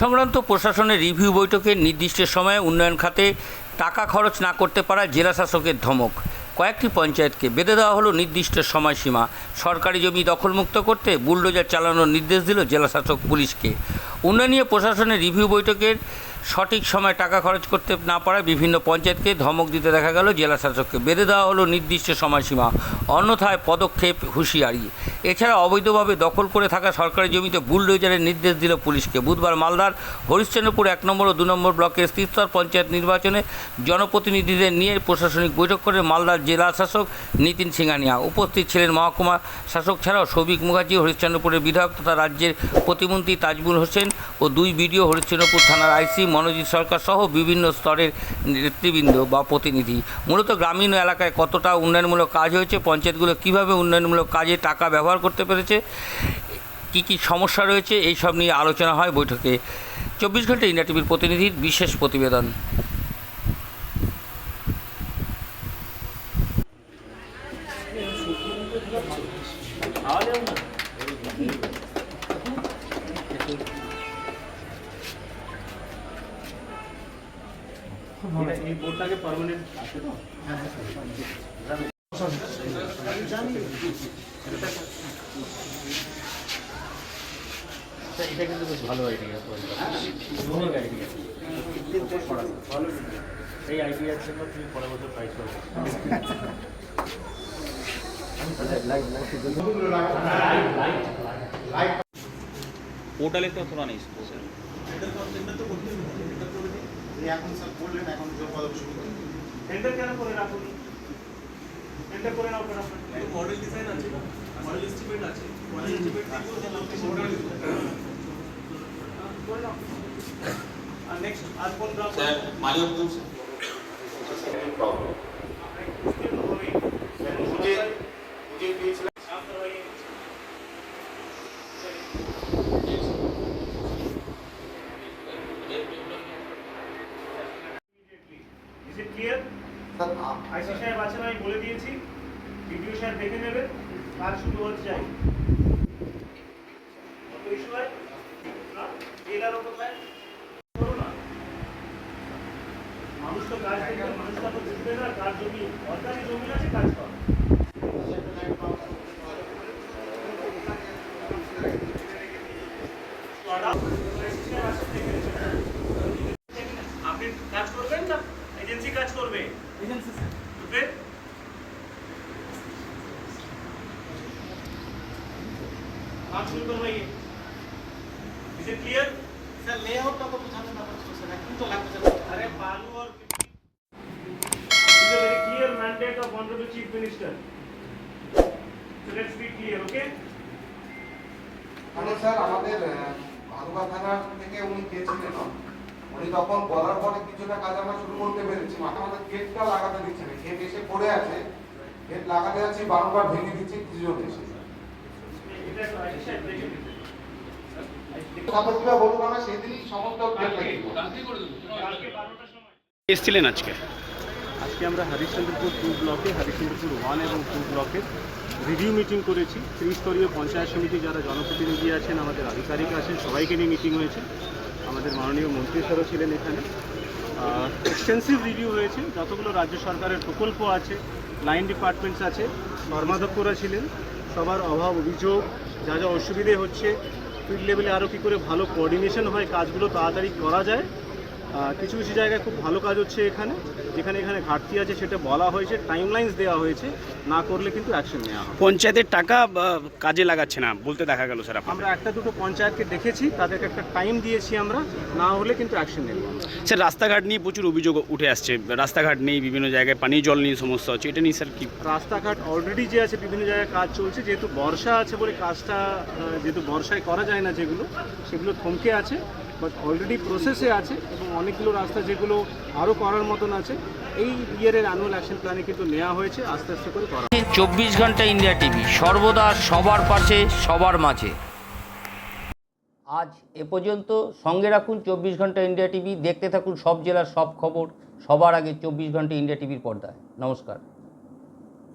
সংক্রান্ত প্রশাসনের রিভিউ বৈঠকে নির্দিষ্ট সময়ে উন্নয়ন খাতে টাকা খরচ না করতে পারা জেলাশাসকের ধমক। কয়েকটি পঞ্চায়েতকে বেঁধে দেওয়া হলো নির্দিষ্ট সময়সীমা। সরকারি জমি দখলমুক্ত করতে বুলডোজার চালানোর নির্দেশ দিল জেলাশাসক পুলিশকে। উন্নয়নীয় প্রশাসনের রিভিউ বৈঠকের সঠিক সময় টাকা খরচ করতে না পারায় বিভিন্ন পঞ্চায়েতকে ধমক দিতে দেখা গেল, জেলা শাসককে। বেঁধে দেওয়া হলো নির্দিষ্ট সময়সীমা, অন্যথায় পদক্ষেপ হুঁশিয়ারি। এছাড়া অবৈধভাবে দখল করে থাকা সরকারি জমিতে বুলডোজারের নির্দেশ দিল পুলিশকে। বুধবার মালদার হরিশ্চন্দ্রপুর এক নম্বর ও দু নম্বর ব্লকের স্তর পঞ্চায়েত নির্বাচনে জনপ্রতিনিধিদের নিয়ে প্রশাসনিক বৈঠক করে মালদার জেলা শাসক নিতিন সিংহানিয়া উপস্থিত ছিলেন মহকুমা শাসক ছাড়াও সৌভিক মুখার্জি, হরিশ্চন্দ্রপুরের বিধায়ক তথা রাজ্যের প্রতিমন্ত্রী তাজবুল হোসেন ও দুই বিডিও হরিশ্চন্দ্রপুর থানার আইসি মনোজিৎ সরকার সহ বিভিন্ন স্তরের নেতৃবৃন্দ বা প্রতিনিধি। মূলত গ্রামীণ এলাকায় কতটা উন্নয়নমূলক কাজ হয়েছে, পঞ্চায়েতগুলো কীভাবে উন্নয়নমূলক কাজে টাকা ব্যবহার করতে পেরেছে, কী কী সমস্যা রয়েছে, এই সব নিয়ে আলোচনা হয় বৈঠকে। চব্বিশ ঘণ্টা ইন্ডিয়া টিভির প্রতিনিধির বিশেষ প্রতিবেদন। এই বোর্ডটাকে পার্মানেন্ট আছে তো এটা কিন্তু বেশ ভালো আইডিয়া ইউনিক আইডিয়া এই আইডিয়ার জন্য তুমি পরের বছর প্রাইজ পাবে পোর্টালে তো তোলা নেই স্যার এখন স্যার বললেন এখন যে পদক্ষেপ শুরু করুন। টেন্ডার কেন করে রাখুন টেন্ডার করে নাও কেন মডেল ডিজাইন আছে মডেল এস্টিমেট আছে। মডেল এস্টিমেট আর নেক্সট আর কোন গ্রাম? স্যার বুঝে পেয়েছিলাম is it clear sir uh- IC সাহেব আছেন আমি বলে দিয়েছি ভিডিও সাহেব দেখে নেবে কাজ শুরু হতে চাই কত ইস্যু হয় এলারও কোথায় মানুষ তো কাজ দেখবে মানুষ তো বুঝবে না কার জমি সরকারি জমি আছে কাজ কর আপনি কাজ করবেন না এজেন্সি কাজ করবে এজেন্সি স্যার কাজ শুরু করবে ইজ ইট ক্লিয়ার স্যার লেআউটটা তো বোঝানোর ব্যাপার ছিল স্যার এখন তো লাগবে স্যার अरे बालू और This is a very clear mandate of Honorable Chief Minister. So let's be clear, okay? মানে স্যার আমাদের ভালুকা থানা থেকে উনি গিয়েছিলেন না? উনি তখন বলার পরে কিছুটা কাজ আমরা শুরু করতে পেরেছি। মাঠে আমাদের গেটটা লাগাতে দিচ্ছে না। গেট এসে পড়ে আছে। গেট লাগাতে যাচ্ছি বারবার ভেঙে দিচ্ছে কিছুজন এসে। এসেছিলেন আজকে? আজকে আমরা হরিশ্চন্দ্রপুর টু ব্লকে হরিশ্চন্দ্রপুর ওয়ান এবং টু ব্লকে রিভিউ মিটিং করেছি। ত্রিস্তরীয় পঞ্চায়েত সমিতি যারা জনপ্রতিনিধি আছেন আমাদের আধিকারিক আছেন সবাইকে নিয়ে মিটিং হয়েছে। আমাদের মাননীয় মন্ত্রী স্যারও ছিলেন এখানে। এক্সটেন্সিভ রিভিউ হয়েছে। যতগুলো রাজ্য সরকারের প্রকল্প আছে লাইন ডিপার্টমেন্টস আছে কর্মাধ্যক্ষরা ছিলেন। সবার অভাব, অভিযোগ, যা যা অসুবিধে হচ্ছে ফিল্ড লেভেলে আরও কী করে ভালো কোঅর্ডিনেশন হয়, কাজগুলো তাড়াতাড়ি করা যায় কিছু কিছু জায়গায় খুব ভালো কাজ হচ্ছে এখানে। যেখানে এখানে ঘাটতি আছে সেটা বলা হয়েছে টাইমলাইন্স দেওয়া হয়েছে না করলে কিন্তু অ্যাকশন নেওয়া হবে। পঞ্চায়েতের টাকা কাজে লাগাচ্ছে না বলতে দেখা গেল স্যার আমরা একটা দুটো পঞ্চায়েতকে দেখেছি তাদেরকে একটা টাইম দিয়েছি আমরা না হলে কিন্তু অ্যাকশন নেব স্যার রাস্তাঘাট নিয়ে প্রচুর অভিযোগ উঠে আসছে। রাস্তাঘাট নেই বিভিন্ন জায়গায় পানীয় জল নিয়ে সমস্যা হচ্ছে এটা নিয়ে স্যার কি? রাস্তাঘাট অলরেডি যে আছে বিভিন্ন জায়গায় কাজ চলছে যেহেতু বর্ষা আছে বলে কাজটা যেহেতু বর্ষায় করা যায় না যেগুলো সেগুলো থমকে আছে। বাট অলরেডি প্রসেসে আছে এবং অনেকগুলো রাস্তা যেগুলো আরও করার মতন আছে এই ইয়ারের অ্যানুয়াল অ্যাকশন প্ল্যানে কিন্তু নেওয়া হয়েছে আস্তে আস্তে করে করা চব্বিশ ঘণ্টা ইন্ডিয়া টিভি সর্বদা সবার পাশে সবার মাঝে। আজ এ পর্যন্ত সঙ্গে রাখুন চব্বিশ ঘণ্টা ইন্ডিয়া টিভি দেখতে থাকুন সব জেলার সব খবর সবার আগে চব্বিশ ঘণ্টা ইন্ডিয়া টিভির পর্দায়। নমস্কার।